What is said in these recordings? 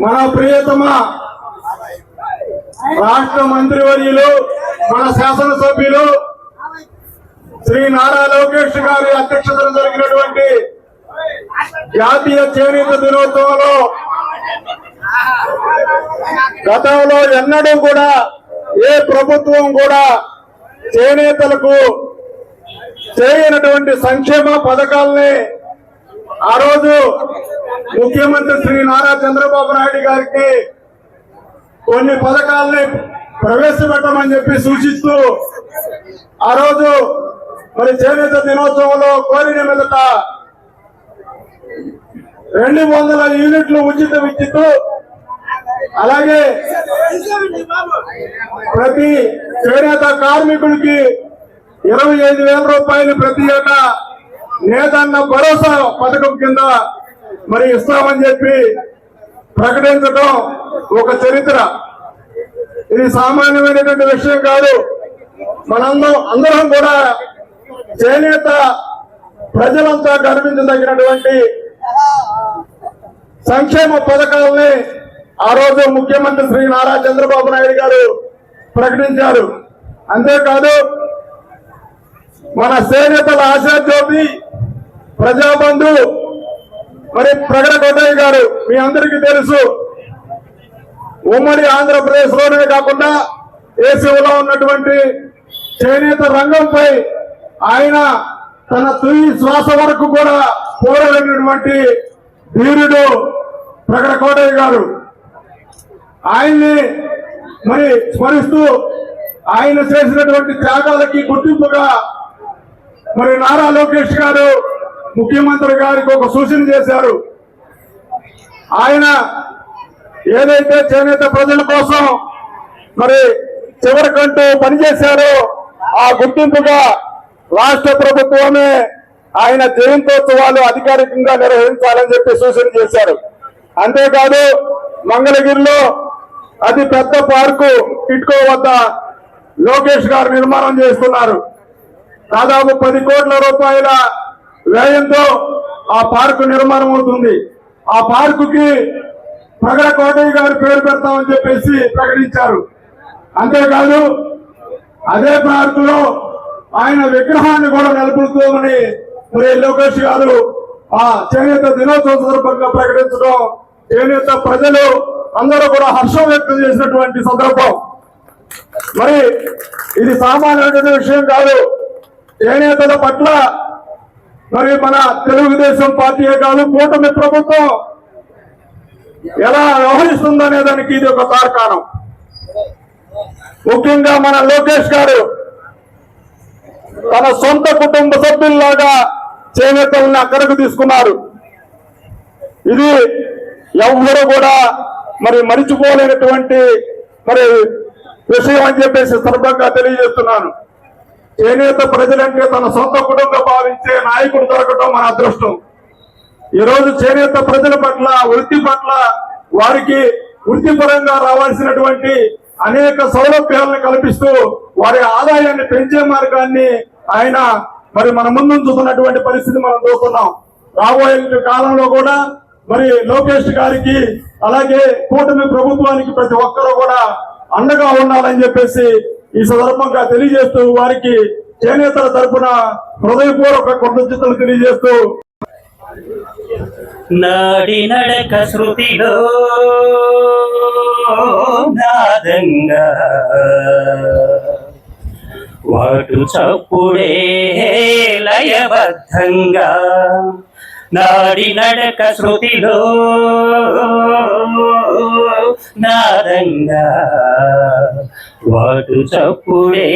మన ప్రియతమ రాష్ట్ర మంత్రివర్యులు మన శాసనసభ్యులు శ్రీ నారా లోకేష్ గారి అధ్యక్షతన జరిగినటువంటి జాతీయ చేనేత దినోత్సవంలో గతంలో ఎన్నడూ కూడా ఏ ప్రభుత్వం కూడా చేనేతలకు చేయనటువంటి సంక్షేమ పథకాలని ఆ రోజు ముఖ్యమంత్రి శ్రీ నారా చంద్రబాబు నాయుడు గారికి కొన్ని పథకాల్ని ప్రవేశపెట్టమని చెప్పి సూచిస్తూ ఆ రోజు మరి చేనేత దినోత్సవంలో కోరిన మిగత రెండు వందల యూనిట్లు ఉచిత విద్యుత్ అలాగే ప్రతి చేనేత కార్మికుడికి ఇరవై ఐదు వేల రూపాయలు ప్రతి ఏటా లేదన్న భరోసా పథకం కింద మరి ఇస్తామని చెప్పి ప్రకటించడం ఒక చరిత్ర. ఇది సామాన్యమైనటువంటి విషయం కాదు. మనందరం అందరం కూడా చేనేత ప్రజలంతా గర్వించదగినటువంటి సంక్షేమ పథకాలని ఆ రోజు ముఖ్యమంత్రి శ్రీ నారా చంద్రబాబు నాయుడు గారు ప్రకటించారు. అంతేకాదు మన చేనేతల ఆశాజ్యోతి ప్రజాబంధు. మరి ప్రగడ కొట్టయ్య గారు మీ అందరికీ తెలుసు ఉమ్మడి ఆంధ్రప్రదేశ్లోనే కాకుండా ఏసీలో ఉన్నటువంటి చేనేత రంగంపై ఆయన తన తుది శ్వాస వరకు కూడా పోరాడినటువంటి ధీరుడు ప్రగడ కోటయ్య గారు. ఆయన్ని మరి స్మరిస్తూ ఆయన చేసినటువంటి త్యాగాలకి గుర్తింపుగా మరి నారా లోకేష్ గారు ముఖ్యమంత్రి గారికి ఒక సూచన చేశారు. ఆయన ఏదైతే చేనేత ప్రజల కోసం మరి చివరికంటూ పనిచేశారో ఆ గుర్తింపుగా రాష్ట్ర ప్రభుత్వమే ఆయన జయంతోత్సవాలు అధికారికంగా నిర్వహించాలని చెప్పి సూచన చేశారు. అంతేకాదు మంగళగిరిలో అతి పెద్ద పార్కు ఇట్కో వద్ద లోకేష్ గారు నిర్మాణం చేస్తున్నారు. దాదాపు పది కోట్ల రూపాయల వ్యయంతో ఆ పార్కు నిర్మాణం అవుతుంది. ఆ పార్కుకి ప్రగడ కోటయ్య గారి పేరు పెడతామని చెప్పేసి ప్రకటించారు. అంతేకాదు అదే పార్కులో ఆయన విగ్రహాన్ని కూడా నెలకొల్పుతామని మరి లోకేష్ గారు ఆ చేనేత దినోత్సవ సందర్భంగా ప్రకటించడం చేనేత ప్రజలు అందరూ కూడా హర్షం వ్యక్తం చేసినటువంటి సందర్భం. మరి ఇది సామాన్యమైన విషయం కాదు. చేనేతల పట్ల మరి మన తెలుగుదేశం పార్టీయే కాదు కూటమి ప్రభుత్వం ఎలా వ్యవహరిస్తుందనే దానికి ఇది ఒక తార్కాణం ముఖ్యంగా మన లోకేష్ గారు తన సొంత కుటుంబ సభ్యుల్లాగా చేనేతల్ని అక్కడకు తీసుకున్నారు. ఇది ఎవరు కూడా మరి మరిచిపోలేనటువంటి మరి విషయం అని చెప్పేసి సందర్భంగా తెలియజేస్తున్నాను. చేనేత ప్రజలంటే తన సొంత కుటుంబం భావించే నాయకుడు దొరకడం మన అదృష్టం. ఈరోజు చేనేత ప్రజల పట్ల వృత్తి పట్ల వారికి వృత్తిపరంగా రావాల్సినటువంటి అనేక సౌలభ్యాలను కల్పిస్తూ వారి ఆదాయాన్ని పెంచే మార్గాన్ని ఆయన మరి మన ముందు చూస్తున్నటువంటి పరిస్థితి మనం చూస్తున్నాం రాబోయే కాలంలో కూడా మరి లోకేష్ గారికి అలాగే కూటమి ప్రభుత్వానికి ప్రతి ఒక్కరూ కూడా అండగా ఉండాలని చెప్పేసి ఈ సందర్భంగా తెలియజేస్తూ వారికి చేనేతల తరఫున హృదయపూర్వక కృతజ్ఞతలు తెలియజేస్తూ నాడి నడక శృతిలో నాదంగా వాటు చప్పుడే లయబద్ధంగా నాడి నడక శృతిలో నాదంగా వాటు చప్పుడే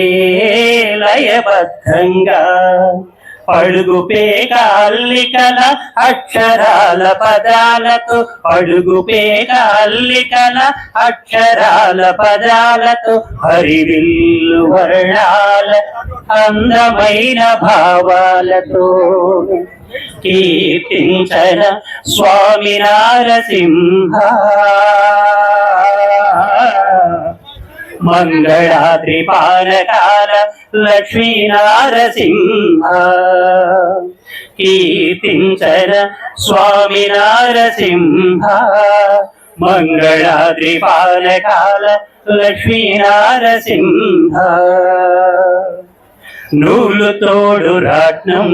లయబద్ధంగా అడుగు పేకాల్లికల అక్షరాల పదాలతో అడుగు పేకాల్లికల అక్షరాల పదాలతో హరివిల్లు వర్ణాల అందమైన భావాలతో కీర్తించన స్వామి నారసింహ. మంగళాద్రి పానకాల లక్ష్మీ నారసింహ కీర్తించన స్వామి నారసింహ మంగళాద్రిపాలకాల లక్ష్మీ నారసింహ నూలు తోడు రాట్నం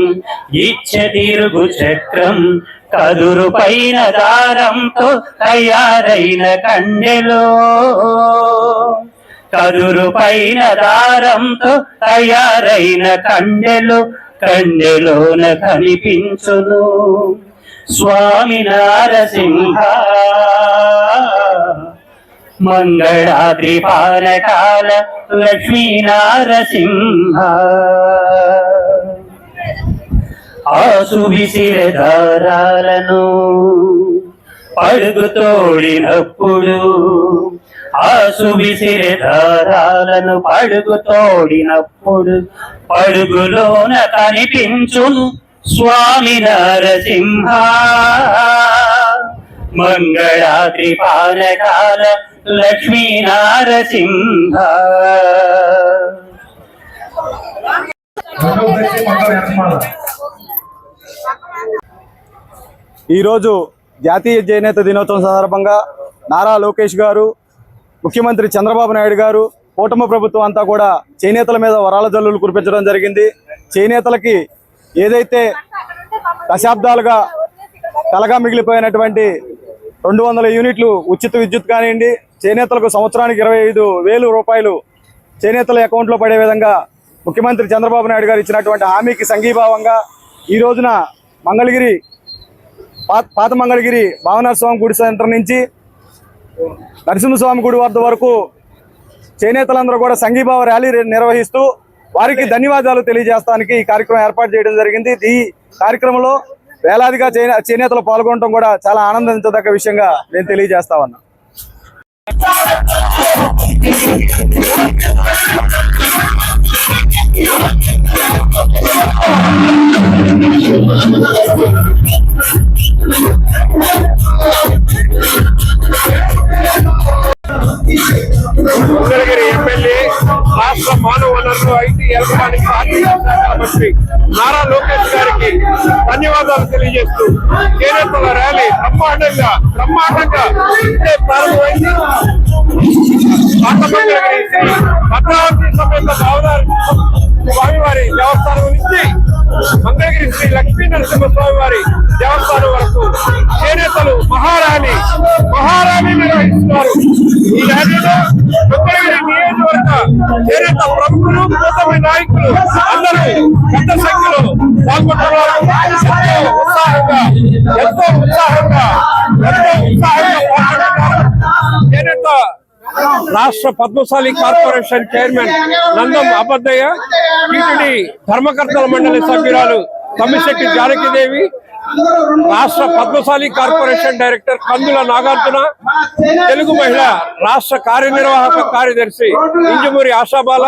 ఇచ్చ తిరుగు చక్రం కదురు పైన దారంతో తయారైన కండెలో కదురు పైన దారంతో తయారైన కండెలు కండెలోన కనిపించును. స్వామి నారసింహ మంగళాద్రి పానకాల లక్ష్మీ నారసింహ. ఆసు విసిరదారాలను పడుగు తోడినప్పుడు ఆసు విసిరదారాలను పడుగు తోడినప్పుడు పడుగులోన కనిపించును స్వామి నరసింహ. మంగళాద్రి పాలకాల లక్ష్మీ నారసింహ. ఈరోజు జాతీయ చేనేత దినోత్సవం సందర్భంగా నారా లోకేష్ గారు ముఖ్యమంత్రి చంద్రబాబు నాయుడు గారు కూటమి ప్రభుత్వం అంతా కూడా చేనేతల మీద వరాల జల్లులు కురిపించడం జరిగింది. చేనేతలకి ఏదైతే దశాబ్దాలుగా కలగా మిగిలిపోయినటువంటి రెండు వందల యూనిట్లు ఉచిత విద్యుత్ కానివ్వండి చేనేతలకు సంవత్సరానికి ఇరవై ఐదు వేలు రూపాయలు చేనేతల అకౌంట్లో పడే విధంగా ముఖ్యమంత్రి చంద్రబాబు నాయుడు గారు ఇచ్చినటువంటి హామీకి సంఘీభావంగా ఈ రోజున మంగళగిరి పాత పాత మంగళగిరి భావనస్వామి గుడి సెంటర్ నుంచి నరసింహస్వామి గుడి వద్ద వరకు చేనేతలందరూ కూడా సంఘీభావ ర్యాలీ నిర్వహిస్తూ వారికి ధన్యవాదాలు తెలియజేస్తానికి ఈ కార్యక్రమం ఏర్పాటు చేయడం జరిగింది. ఈ కార్యక్రమంలో వేలాదిగా చేనే చేనేతలు పాల్గొనడం కూడా చాలా ఆనందించదగ్గ విషయంగా నేను తెలియజేస్తా ఉన్నా. మంగళగిరి ఎమ్మెల్యే రాష్ట్ర మానవ వనరులు ఐటీ ఎలక్ట్రానిక్ మంత్రి నారా లోకేష్ గారికి ధన్యవాదాలు తెలియజేస్తూ చేనేతల ర్యాలీ బ్రహ్మాండంగా బ్రహ్మాండంగా ఇప్పుడే ప్రారంభమైంది. భద్రావతి సమేత భావనారి స్వామివారి దేవస్థానం నుంచి మంగళగిరి శ్రీ లక్ష్మీ నరసింహ స్వామి వారి దేవస్థానం వరకు చేనేతలు ప్రముఖులు కూటమి నాయకులు అందరూ పెద్ద సంఖ్యలో పాల్గొంటున్నారు ఎంతో ఉత్సాహంగా ఎంతో ఉత్సాహంగా ఎంతో ఉత్సాహంగా పాల్గొంటున్నారు రాష్ట్ర Padmasali corporation chairman Nandam Abaddayya TTD ధర్మకర్తల మండలి సభ్యురాలు తమ్మిశెట్టి జానకిదేవి రాష్ట్ర పద్మశాలి కార్పొరేషన్ డైరెక్టర్ కందుల నాగార్జున తెలుగు మహిళ రాష్ట్ర కార్యనిర్వాహక కార్యదర్శి ఇంజమూరి ఆశాబాల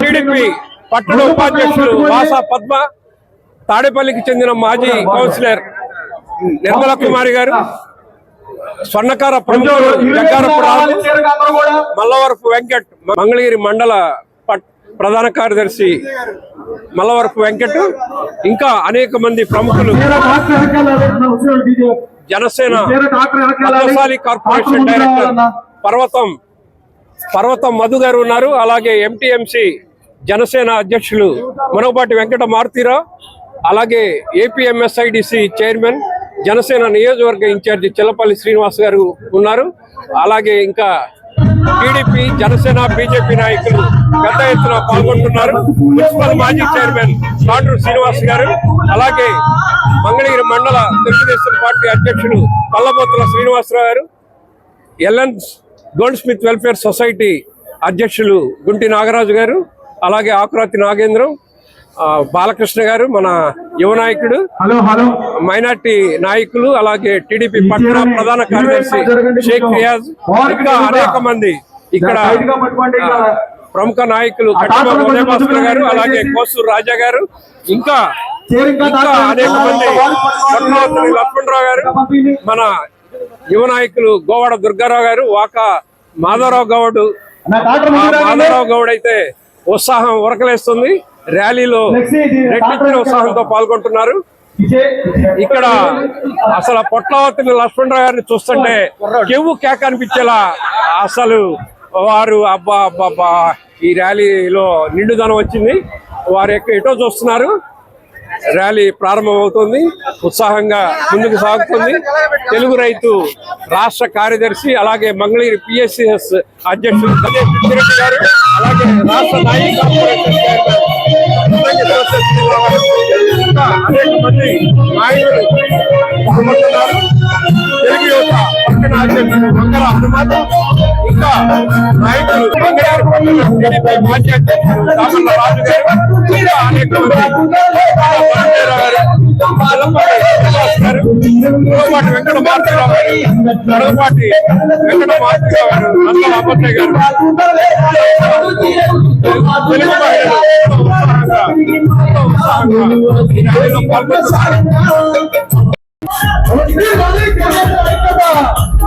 టీడీపీ పట్టణ ఉపాధ్యక్షులు వాసా పద్మ తాడేపల్లికి చెందిన మాజీ కౌన్సిలర్ నిర్మల కుమారి గారు స్వర్ణకార ప్రముఖులు జగ్గారపు రాజు మల్లవరపు వెంకట్ మంగళగిరి మండల ప్రధాన కార్యదర్శి మల్లవరపు వెంకట్ ఇంకా అనేక మంది ప్రముఖులు. జనసేన పద్మశాలి కార్పొరేషన్ డైరెక్టర్ పర్వతం పర్వతం మధు గారు ఉన్నారు. అలాగే ఎంటీఎంసి జనసేన అధ్యక్షులు మునగపాటి వెంకట మారుతీరావు అలాగే ఏపీఎంఎస్ఐడిసి చైర్మన్ జనసేన నియోజకవర్గ ఇన్ఛార్జి చిల్లపల్లి శ్రీనివాస్ గారు ఉన్నారు. అలాగే ఇంకా టీడీపీ జనసేన బీజేపీ నాయకులు పెద్ద ఎత్తున పాల్గొంటున్నారు. మున్సిపల్ మాజీ చైర్మన్ కాటూరు శ్రీనివాస్ గారు అలాగే మంగళగిరి మండల తెలుగుదేశం పార్టీ అధ్యక్షులు Pallabothula Srinivasarao garu L N goldsmith welfare society అధ్యక్షులు గుంటి నాగరాజు గారు అలాగే ఆకురాతి నాగేంద్రం బాలకృష్ణ గారు మన యువ నాయకుడు హలో హలో. మైనార్టీ నాయకులు అలాగే టీడీపీ పట్టణ ప్రధాన కార్యదర్శి షేక్ రియాజ్ ఇంకా అనేక మంది ఇక్కడ ప్రముఖ నాయకులు కట్టమ ఉదయభాస్కర్ గారు అలాగే కోసూరు రాజా గారు ఇంకా ఇంకా అనేక మంది లక్ష్మణరావు గారు మన యువ నాయకులు గోవాడ దుర్గారావు గారు వాక మాధవరావు గౌడ్ మాధవరావు గౌడ్ అయితే ఉత్సాహం ఉరకలేస్తుంది. ర్యాలీలో రెట్టించిన ఉత్సాహంతో పాల్గొంటున్నారు. ఇక్కడ అసలు పొట్లవతిని లక్ష్మణరావు గారిని చూస్తుంటే కెవ్వు కేక అనిపించేలా అసలు వారు అబ్బా అబ్బా ఈ ర్యాలీలో నిండుదనం వచ్చింది. వారు ఎటో చూస్తున్నారు. ర్యాలీ ప్రారంభమవుతుంది ఉత్సాహంగా ముందుకు సాగుతుంది. తెలుగు రైతు రాష్ట్ర కార్యదర్శి అలాగే మంగళగిరి పిఎస్సిఎస్ అధ్యక్షులు గణేష్ గారు అలాగే రాష్ట్ర నాయీ అనేక మంది నాయకులు తెలుగు యువత పక్కన అధ్యక్షులు మంగళ హనుమాన్ ఇంకా నాయకులు మంగళగిరి పట్టణ టీడీపీ మాజీ అధ్యక్షులు దామల్ల రాజు గారు ఇంకా అనేక మంది బాలరావు గారు, చల్లపాటి శ్రీనివాస్ గారు, మురగపాటి వెంకట మారుతిరావు గారు, మురగపాటి వెంకట మారుతిరావు గారు, నందల అబ్బయ్య గారు, తెలుగు మహిళలు ఎంతో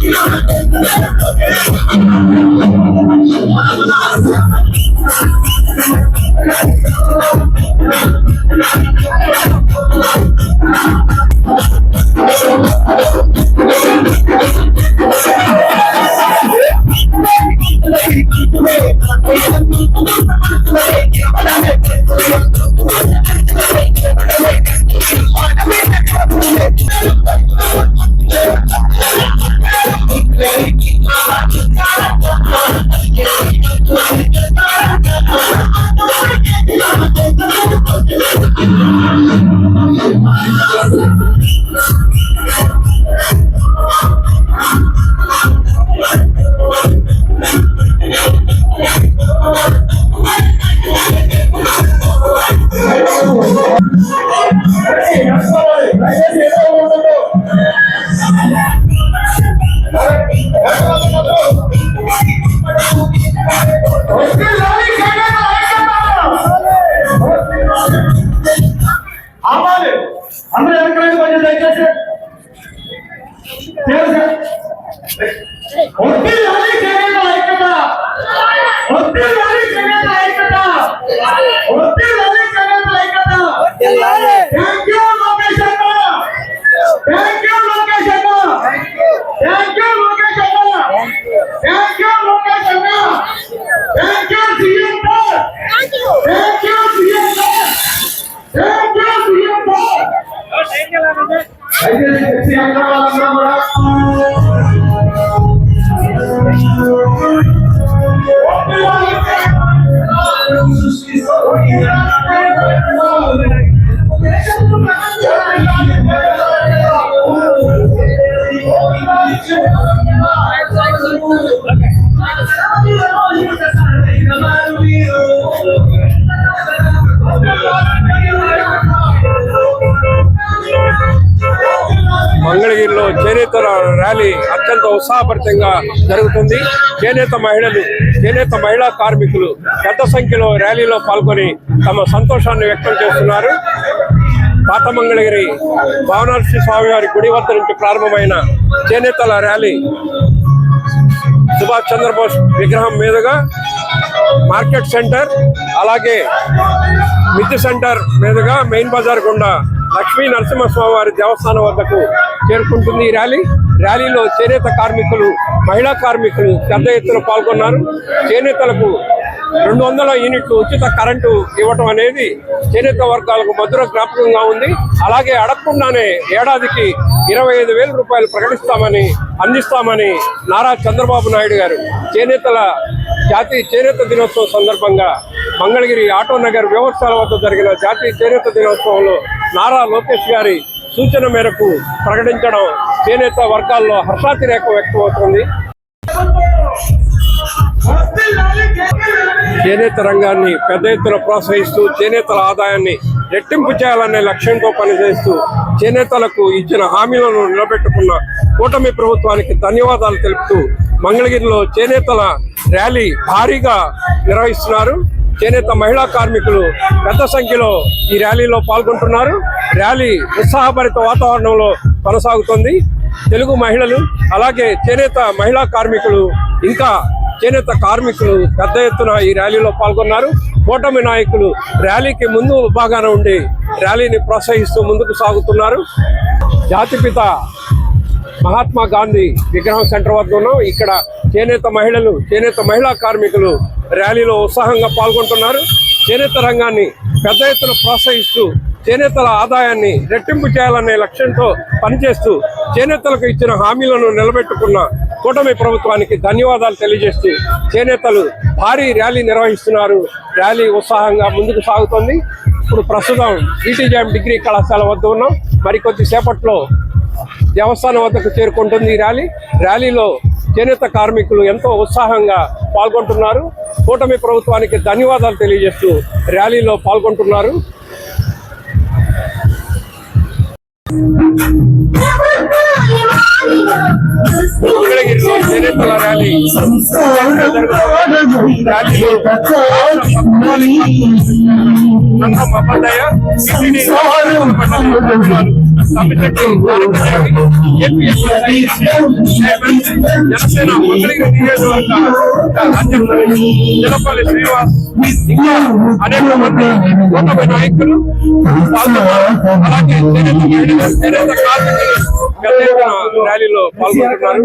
ఉత్సాహంగా, దయచేసి ర్యాలీ అత్యంత ఉత్సాహభరితంగా జరుగుతుంది. చేనేత మహిళలు చేనేత మహిళా కార్మికులు పెద్ద సంఖ్యలో ర్యాలీలో పాల్గొని తమ సంతోషాన్ని వ్యక్తం చేస్తున్నారు. పాతమంగళగిరి భావనర్షి స్వామివారి స్వామి వారి గుడి వద్ద నుంచి ప్రారంభమైన చేనేతల ర్యాలీ సుభాష్ చంద్రబోస్ విగ్రహం మీదుగా మార్కెట్ సెంటర్ అలాగే మిద్ది సెంటర్ మీదుగా మెయిన్ బజార్ గుండా లక్ష్మీ నరసింహస్వామి వారి దేవస్థానం వద్దకు చేరుకుంటుంది ఈ ర్యాలీ. ర్యాలీలో చేనేత కార్మికులు మహిళా కార్మికులు పెద్ద ఎత్తున పాల్గొన్నారు. చేనేతలకు రెండు వందల యూనిట్లు ఉచిత కరెంటు ఇవ్వటం అనేది చేనేత వర్గాలకు మధుర జ్ఞాపకంగా ఉంది. అలాగే అడగకుండానే ఏడాదికి ఇరవై ఐదు వేల రూపాయలు ప్రకటిస్తామని అందిస్తామని నారా చంద్రబాబు నాయుడు గారు చేనేతల జాతీయ చేనేత దినోత్సవం సందర్భంగా మంగళగిరి ఆటో నగర్ వ్యవస్థల వద్ద జరిగిన జాతీయ చేనేత దినోత్సవంలో నారా లోకేష్ గారి సూచన మేరకు ప్రకటించడం చేనేత వర్గాల్లో హర్షాతిరేక వ్యక్తమవుతుంది. చేనేత రంగాన్ని పెద్ద ఎత్తున ప్రోత్సహిస్తూ చేనేతల ఆదాయాన్ని రెట్టింపు చేయాలనే లక్ష్యంతో పనిచేస్తూ చేనేతలకు ఇచ్చిన హామీలను నిలబెట్టుకున్న కూటమి ప్రభుత్వానికి ధన్యవాదాలు తెలుపుతూ మంగళగిరిలో చేనేతల ర్యాలీ భారీగా నిర్వహిస్తున్నారు. చేనేత మహిళా కార్మికులు పెద్ద సంఖ్యలో ఈ ర్యాలీలో పాల్గొంటున్నారు. ర్యాలీ ఉత్సాహభరిత వాతావరణంలో కొనసాగుతుంది. తెలుగు మహిళలు అలాగే చేనేత మహిళా కార్మికులు ఇంకా చేనేత కార్మికులు పెద్ద ఎత్తున ఈ ర్యాలీలో పాల్గొన్నారు. కూటమి నాయకులు ర్యాలీకి ముందు భాగాన ఉండి ర్యాలీని ప్రోత్సహిస్తూ ముందుకు సాగుతున్నారు. జాతిపిత మహాత్మా గాంధీ విగ్రహం సెంటర్ వద్ద ఉన్నాం. ఇక్కడ చేనేత మహిళలు చేనేత మహిళా కార్మికులు ర్యాలీలో ఉత్సాహంగా పాల్గొంటున్నారు. చేనేత రంగాన్ని పెద్ద ఎత్తున ప్రోత్సహిస్తూ చేనేతల ఆదాయాన్ని రెట్టింపు చేయాలనే లక్ష్యంతో పనిచేస్తూ చేనేతలకు ఇచ్చిన హామీలను నిలబెట్టుకున్న కూటమి ప్రభుత్వానికి ధన్యవాదాలు తెలియజేస్తూ చేనేతలు భారీ ర్యాలీ నిర్వహిస్తున్నారు. ర్యాలీ ఉత్సాహంగా ముందుకు సాగుతోంది. ఇప్పుడు ప్రస్తుతం ఈటీజీఎం డిగ్రీ కళాశాల వద్ద ఉన్నాం. మరికొద్ది సేపట్లో దేవస్థానం వద్దకు చేరుకుంటుంది ఈ ర్యాలీ. ర్యాలీలో చేనేత కార్మికులు ఎంతో ఉత్సాహంగా పాల్గొంటున్నారు. కూటమి ప్రభుత్వానికి ధన్యవాదాలు తెలియజేస్తూ ర్యాలీలో పాల్గొంటున్నారు. మంగళగిరిలో చేనేతల ర్యాలీ ర్యాలీలో సంఘం అబ్బాదయ్య సిపిడి తమ్మిశెట్టి జనసేన మంగళగిరి నియోజకవర్గ అధ్యక్షులు జలపల్లి శ్రీనివాస్ ఇంకా అనేక మంది కూటమి నాయకులు పాల్గొన్నారు అలాగే చేనేత మహిళలు చేనేత కార్మికులు పెద్ద ఎత్తున ర్యాలీలో పాల్గొంటున్నారు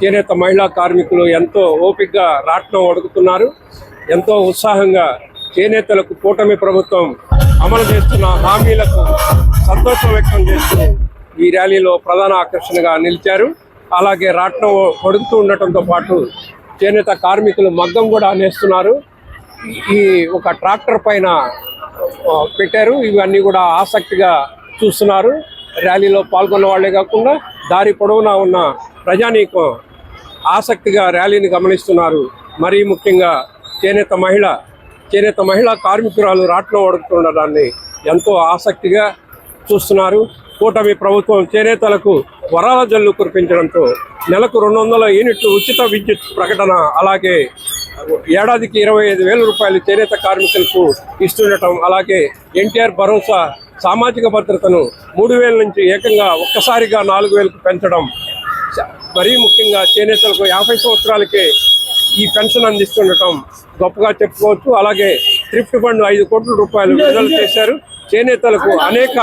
చేనేత మహిళా కార్మికులు ఎంతో ఓపికగా రాట్నం వడుకుతున్నారు ఎంతో ఉత్సాహంగా చేనేతలకు కూటమి ప్రభుత్వం అమలు చేస్తున్న హామీలకు సంతోషం వ్యక్తం చేస్తూ ఈ ర్యాలీలో ప్రధాన ఆకర్షణగా నిలిచారు. అలాగే రాట్నం ఒడుగుతూ ఉండటంతో పాటు చేనేత కార్మికులు మగ్గం కూడా నేస్తున్నారు. ఈ ఒక ట్రాక్టర్ పైన పెట్టారు. ఇవన్నీ కూడా ఆసక్తిగా చూస్తున్నారు. ర్యాలీలో పాల్గొన్న వాళ్ళే కాకుండా దారి పొడవునా ఉన్న ప్రజానీకం ఆసక్తిగా ర్యాలీని గమనిస్తున్నారు. మరీ ముఖ్యంగా చేనేత మహిళ చేనేత మహిళా కార్మికురాలు రాట్నం అడుగుతుండడాన్ని ఎంతో ఆసక్తిగా చూస్తున్నారు. కూటమి ప్రభుత్వం చేనేతలకు వరాల జల్లు కురిపించడంతో నెలకు రెండు వందల యూనిట్లు ఉచిత విద్యుత్ ప్రకటన అలాగే ఏడాదికి ఇరవై ఐదు వేల రూపాయలు చేనేత కార్మికులకు ఇస్తుండటం అలాగే ఎన్టీఆర్ భరోసా సామాజిక భద్రతను మూడు వేల నుంచి ఏకంగా ఒక్కసారిగా నాలుగు వేలకు పెంచడం మరీ ముఖ్యంగా చేనేతలకు యాభై సంవత్సరాలకే ఈ పెన్షన్ అందిస్తుండటం గొప్పగా చెప్పుకోవచ్చు. అలాగే థ్రిఫ్ట్ ఫండ్ ఐదు కోట్ల రూపాయలు విడుదల చేశారు. చేనేతలకు అనేక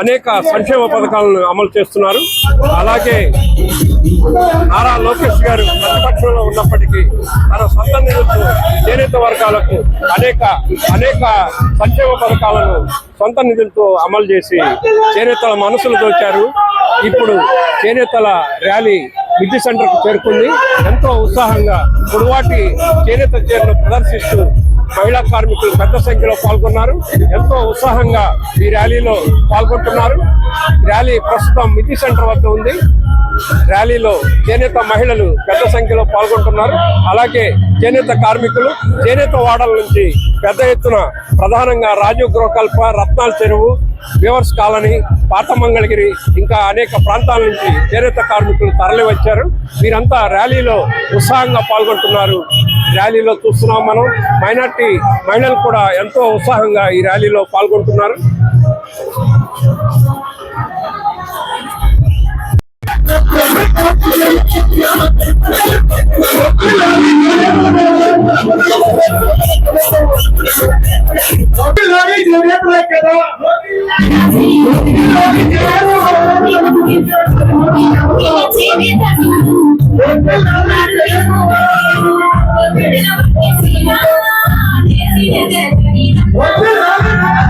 అనేక సంక్షేమ పథకాలను అమలు చేస్తున్నారు. అలాగే నారా లోకేష్ గారు ప్రతిపక్షంలో ఉన్నప్పటికీ తన సొంత నిధులతో చేనేత వర్గాలకు అనేక అనేక సంక్షేమ పథకాలను సొంత నిధులతో అమలు చేసి చేనేతల మనసులు దోచారు. ఇప్పుడు చేనేతల ర్యాలీ విద్య సెంటర్కు చేరుకుంది ఎంతో ఉత్సాహంగా పొడవాటి చేనేత చీరను ప్రదర్శిస్తూ మహిళా కార్మికులు పెద్ద సంఖ్యలో పాల్గొన్నారు. ఎంతో ఉత్సాహంగా ఈ ర్యాలీలో పాల్గొంటున్నారు. ర్యాలీ ప్రస్తుతం మితి సెంటర్ వద్ద ఉంది. ర్యాలీలో చేనేత మహిళలు పెద్ద సంఖ్యలో పాల్గొంటున్నారు. అలాగే చేనేత కార్మికులు చేనేత వాడల నుంచి పెద్ద ఎత్తున ప్రధానంగా రాజీవ్ గృహకల్ప రత్నాల చెరువు వ్యూవర్స్ కాలనీ పాత మంగళగిరి ఇంకా అనేక ప్రాంతాల నుంచి చేనేత కార్మికులు తరలివచ్చారు. వీరంతా ర్యాలీలో ఉత్సాహంగా పాల్గొంటున్నారు. ర్యాలీలో చూస్తున్నాం మనం. మైనార్టీ మహిళలు కూడా ఎంతో ఉత్సాహంగా ఈ ర్యాలీలో పాల్గొంటున్నారు. What's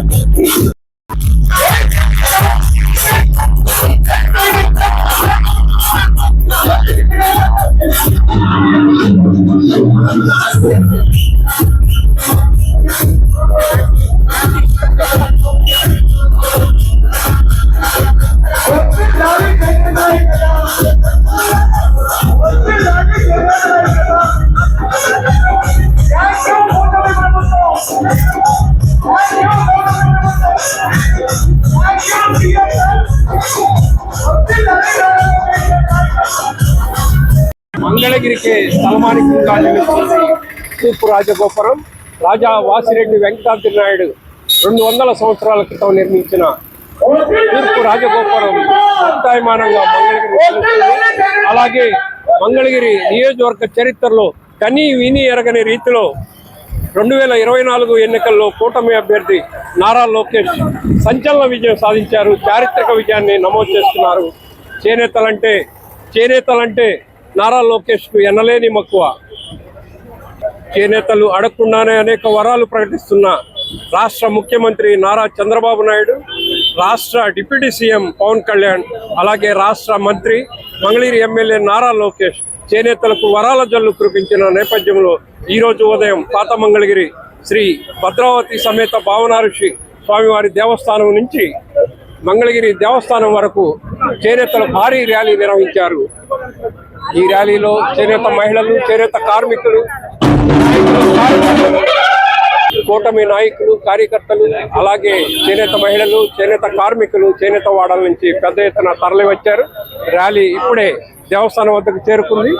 స్థలమానికంగా నిలుస్తుంది. తూర్పు రాజగోపురం రాజా వాసిరెడ్డి వెంకటాద్రి నాయుడు రెండు వందల సంవత్సరాల క్రితం నిర్మించిన తూర్పు రాజగోపురం ముక్తాయమానంగా మంగళగిరి అలాగే మంగళగిరి నియోజకవర్గ చరిత్రలో కనీ విని ఎరగని రీతిలో రెండు వేల ఇరవై నాలుగు ఎన్నికల్లో కూటమి అభ్యర్థి నారా లోకేష్ సంచలన విజయం సాధించారు. చారిత్రక విజయాన్ని నమోదు చేస్తున్నారు. చేనేతలంటే చేనేతలంటే నారా లోకేష్కు ఎనలేని మక్కువ. చేనేతలు అడగకుండానే అనేక వరాలు ప్రకటిస్తున్న రాష్ట్ర ముఖ్యమంత్రి నారా చంద్రబాబు నాయుడు రాష్ట్ర డిప్యూటీ సీఎం పవన్ కళ్యాణ్ అలాగే రాష్ట్ర మంత్రి మంగళగిరి ఎమ్మెల్యే నారా లోకేష్ చేనేతలకు వరాల జల్లు కురిపించిన నేపథ్యంలో ఈరోజు ఉదయం పాత మంగళగిరి శ్రీ భద్రావతి సమేత భావనారుషి స్వామివారి దేవస్థానం నుంచి మంగళగిరి దేవస్థానం వరకు చేనేతలు భారీ ర్యాలీ నిర్వహించారు. ఈ ర్యాలీలో చేనేత మహిళలు చేనేత కార్మికులు కూటమి నాయకులు కార్యకర్తలు అలాగే చేనేత మహిళలు చేనేత కార్మికులు చేనేత వాడల నుంచి పెద్ద ఎత్తున తరలి వచ్చారు ర్యాలీ ఇప్పుడే దేవస్థానం వద్దకు చేరుకుంది.